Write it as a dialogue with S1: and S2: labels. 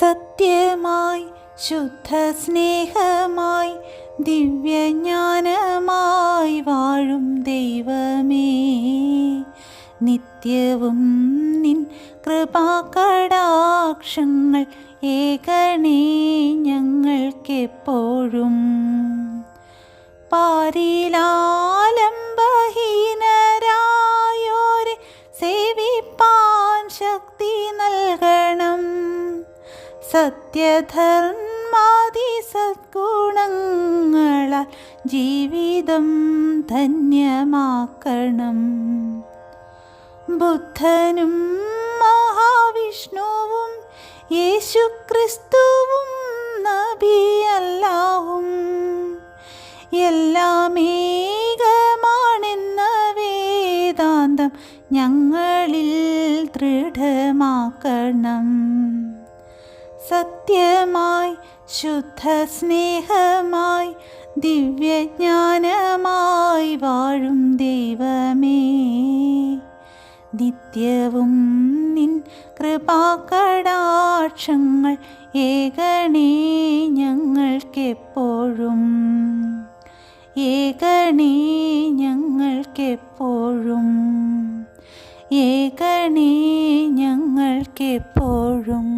S1: സത്യമായി ശുദ്ധ സ്നേഹമായി ദിവ്യജ്ഞാനമായി വാഴും ദൈവമേ. നിത്യവും നിൻ കൃപാകടാക്ഷങ്ങൾ ഏകണേ ഞങ്ങൾക്കെപ്പോഴും. പാരിലാലംബഹീനരായോരെ സത്യധർമാതി സദ്ഗുണങ്ങളാൽ ജീവിതം ധന്യമാക്കണം. ബുദ്ധനും മഹാവിഷ്ണുവും യേശുക്രിസ്തുവും നബി അല്ലാഹും എല്ലാം ഏകമാണെന്ന വേദാന്തം ഞങ്ങളിൽ ദൃഢമാക്കണം. സത്യമായി ശുദ്ധ സ്നേഹമായി ദിവ്യജ്ഞാനമായി വാഴും ദൈവമേ. നിത്യവും നിൻ കൃപാകടാക്ഷങ്ങൾ ഏകണേ ഞങ്ങൾക്കെപ്പോഴും. ഏകണേ ഞങ്ങൾക്കെപ്പോഴും. ഏകണേ ഞങ്ങൾക്കെപ്പോഴും.